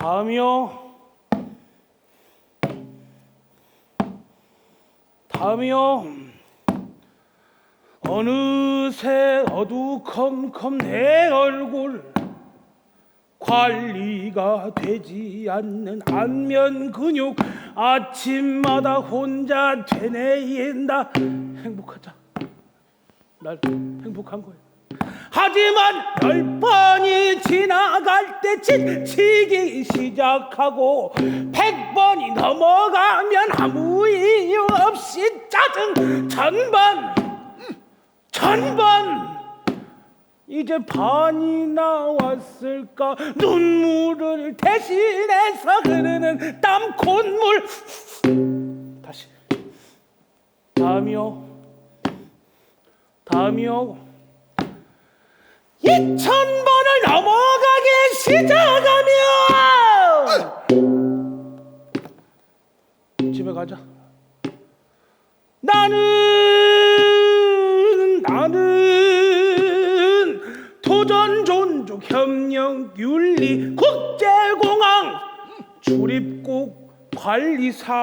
다음이요. 다음이요. 어느새 어두컴컴 내 얼굴 관리가 되지 않는 안면 근육 아침마다 혼자 되뇌인다 행복하자 날 행복한 거야 하지만 열 번이 지나갈 때 지치기 시작하고 백 번이 넘어가면 아무 이유 없이 짜증 천번 천번. 이제 반이 나왔을까? 눈물을 대신해서 흐르는 땀 콧물. 다시. 다음이요. 다음이요. 이천 번을 넘어가 기 시작하면 집에 가자. 나는 나는 도전 존중 협력 윤리 국제공항 출입국 관리사